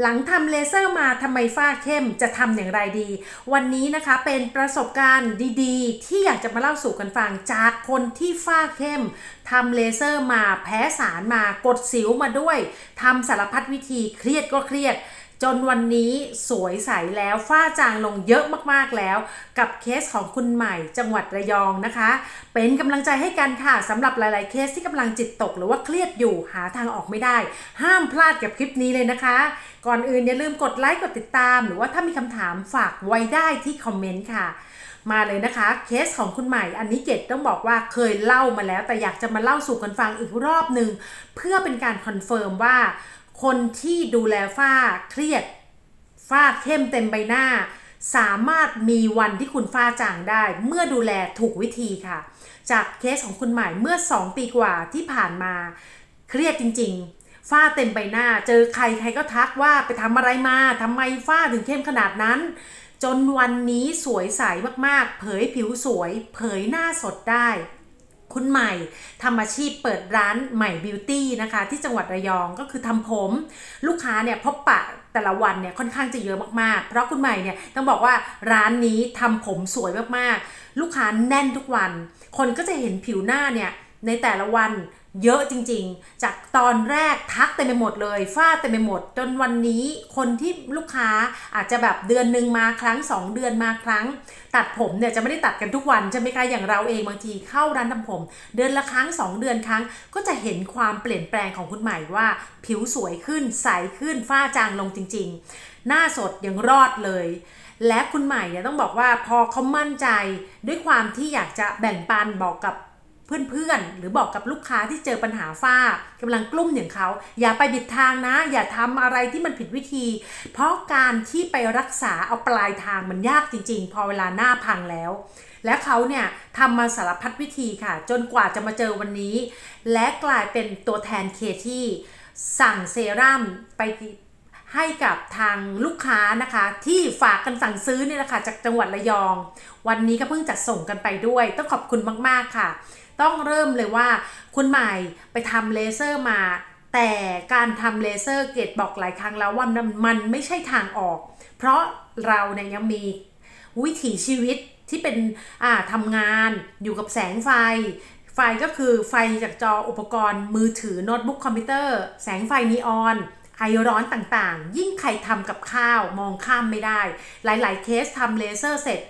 หลังทำเลเซอร์มาทำไมฝ้าเข้มจะทำอย่างไรดี วันนี้นะคะเป็นประสบการณ์ดีๆ ที่อยากจะมาเล่าสู่กันฟังจากคนที่ฝ้าเข้มทำเลเซอร์มาแพ้สารมากดสิวมาด้วยทำสารพัดวิธีเครียดก็เครียด จนวันนี้สวยใสแล้วฝ้าจางลงเยอะมากๆแล้ว กับเคสของคุณใหม่จังหวัดระยองนะคะ เป็นกำลังใจให้กันค่ะสำหรับหลาย ๆ เคสที่กำลังจิตตกหรือว่าเครียดอยู่หาทางออกไม่ได้ ห้ามพลาดกับคลิปนี้เลยนะคะ ก่อนอื่นอย่าลืมกดไลค์กดติดตาม หรือว่าถ้ามีคำถามฝากไว้ได้ที่คอมเมนต์ค่ะมาเลยนะคะเคสของคุณใหม่อันนี้เกดต้องบอกว่าเคยเล่ามาแล้ว แต่อยากจะมาเล่าสู่กันฟังอีกรอบหนึ่งเพื่อเป็นการคอนเฟิร์มว่า คนที่ดูแลฝ้าเครียดฝ้าเข้มเต็มใบหน้า สามารถมีวันที่คุณฝ้าจางได้ เมื่อดูแลถูกวิธีค่ะ จากเคสของคุณใหม่เมื่อ 2 ปีกว่าที่ผ่านมา เครียดจริงๆฝ้าเต็มใบหน้า เจอใครใครก็ทักว่าไปทำอะไรมาทำไมฝ้าถึงเข้มขนาดนั้น จนวันนี้สวยใสมากๆ เผยผิวสวย เผยหน้าสดได้ คุณใหม่ทำอาชีพเปิดร้านใหม่บิวตี้นะคะ ที่จังหวัดระยองก็คือทำผม ลูกค้าเนี่ยพบปะแต่ละวันเนี่ยค่อนข้างจะเยอะมากๆ เพราะคุณใหม่เนี่ยต้องบอกว่าร้านนี้ทำผมสวยมากๆ ลูกค้าแน่นทุกวัน คนก็จะเห็นผิวหน้าเนี่ย ในแต่ละวันเยอะจริง ๆ จากตอนแรกทักเต็มไปหมดเลยฝ้าเต็มไปหมด จนวันนี้คนที่ลูกค้าอาจจะแบบเดือนหนึ่งมาครั้ง 2 เดือนมาครั้ง ตัดผมเนี่ยจะไม่ได้ตัดกันทุกวันใช่ไหมคะอย่างเราเองบางทีเข้าร้านทำผม เดือนละครั้ง 2 เดือนครั้ง ก็จะเห็นความเปลี่ยนแปลงของคุณใหม่ว่า ผิวสวยขึ้นใสขึ้นฝ้าจางลงจริง ๆ หน้าสดยังรอดเลยและคุณใหม่เนี่ยต้องบอกว่าพอเขามั่นใจด้วยความที่อยากจะแบ่งปันบอกกับ เพื่อนๆ หรือบอกกับลูกค้าที่เจอปัญหาฝ้ากำลังกลุ้มอย่างเขา อย่าไปบิดทางนะ อย่าทำอะไรที่มันผิดวิธี เพราะการที่ไปรักษาเอาปลายทางมันยากจริง ๆ พอเวลาหน้าพังแล้ว และเขาเนี่ยทำมาสารพัดวิธีค่ะ จนกว่าจะมาเจอวันนี้ และกลายเป็นตัวแทนเคที่สั่งเซรั่มไป ให้กับทางลูกค้านะคะ ที่ฝากกันสั่งซื้อเนี่ยนะคะจากจังหวัดระยอง วันนี้ก็เพิ่งจัดส่งกันไปด้วย ต้องขอบคุณมากๆค่ะ ต้องเริ่มเลยว่าคุณใหม่ไปทำเลเซอร์มา แต่การทำเลเซอร์เกตบอกหลายครั้งแล้วว่ามันมันไม่ใช่ทางออก เพราะเราเนี่ยยังมีวิถีชีวิตที่เป็นอ่าทำงานอยู่กับแสงไฟ ไฟก็คือไฟจากจออุปกรณ์มือถือโน้ตบุ๊กคอมพิวเตอร์ แสงไฟนีออน ไอร้อนต่างๆ ยิ่งใครทำกับข้าวมองข้ามไม่ได้ หลายๆเคสทำเลเซอร์เสร็จ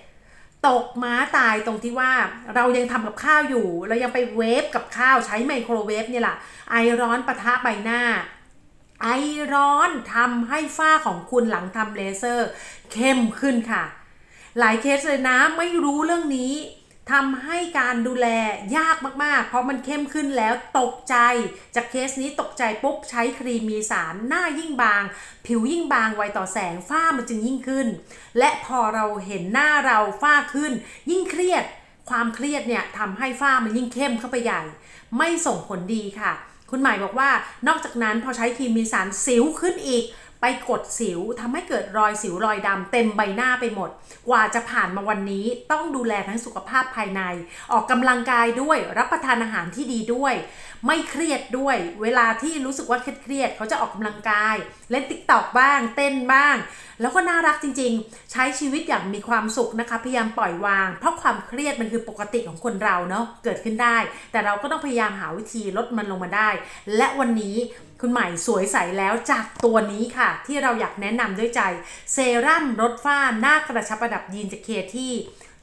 ตกม้าตายตรงที่ว่าเรายังทำกับข้าวอยู่ เรายังไปเวฟกับข้าวใช้ไมโครเวฟเนี่ยแหละไอร้อนปะทะใบหน้า ไอร้อนทำให้ฝ้าของคุณหลังทำเลเซอร์ เข้มขึ้นค่ะ หลายเคสเลยนะไม่รู้เรื่องนี้ ทำให้การดูแลยากมากๆ เพราะมันเข้มขึ้นแล้วตกใจ จากเคสนี้ตกใจปุ๊บใช้ครีมมีสารหน้ายิ่งบาง ผิวยิ่งบางไวต่อแสงฝ้ามันจึงยิ่งขึ้น และพอเราเห็นหน้าเราฝ้าขึ้น ยิ่งเครียด ความเครียดเนี่ยทำให้ฝ้ามันยิ่งเข้มเข้าไปใหญ่ ไม่ส่งผลดีค่ะ คุณหมายบอกว่านอกจากนั้นพอใช้ครีมมีสารสิวขึ้นอีก ไปกดสิวทำให้เกิดรอยสิวรอยดำเต็มใบหน้าไปหมด กว่าจะผ่านมาวันนี้ต้องดูแลทั้งสุขภาพภายใน ออกกำลังกายด้วยรับประทานอาหารที่ดีด้วย ไม่เครียดด้วย เวลาที่รู้สึกว่าเครียดเขาจะออกกำลังกาย เล่นติ๊กตอกบ้าง เต้นบ้าง แล้วก็น่ารักจริง ๆ ใช้ชีวิตอย่างมีความสุขนะคะ พยายามปล่อยวาง เพราะความเครียดมันคือปกติของคนเราเนาะเกิดขึ้นได้ แต่เราก็ต้องพยายามหาวิธีลดมันลงมาได้ และวันนี้ คุณใหม่สวยใสแล้วจากตัวนี้ค่ะ ที่เราอยากแนะนำด้วยใจ เซรั่มลดฝ้าหน้ากระชับระดับยีนจากเคที่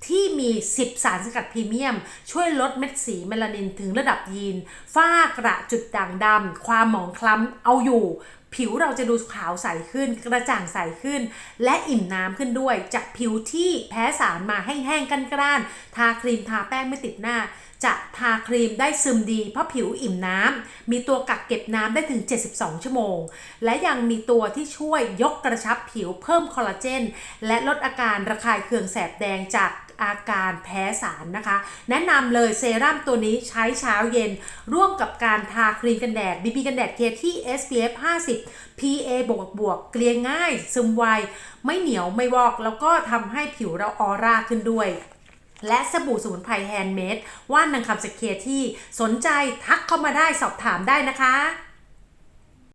ที่มี 10 สารสกัดพรีเมียม ช่วยลดเม็ดสีเมลานินถึงระดับยีน ฝ้ากระจุดด่างดำ ความหมองคล้ำ เอาอยู่ ผิวเราจะดูขาวใสขึ้น กระจ่างใสขึ้น และอิ่มน้ำขึ้นด้วย จากผิวที่แพ้สารมาแห้งๆกันกร้านๆทาครีมทาแป้งไม่ติดหน้า จะทาครีมได้ซึมดี เพราะผิวอิ่มน้ำมีตัวกักเก็บน้ำได้ถึง 72 ชั่วโมง และยังมีตัวที่ช่วยยกกระชับผิวเพิ่มคอลลาเจน และลดอาการระคายเคืองแสบแดงจากอาการแพ้สารนะคะ แนะนำเลยเซรั่มตัวนี้ใช้เช้าเย็น ร่วมกับการทาครีมกันแดด BB กันแดดเคที่ SPF 50 PA บวกบวกเกลี่ยง่าย ซึมไว ไม่เหนียวไม่วอก แล้วก็ทำให้ผิวเราออร่าขึ้นด้วยและสบู่สมุนไพรแฮนด์เมดว่านนางคำสกเคที่สนใจทักเข้ามาได้สอบถามได้นะคะ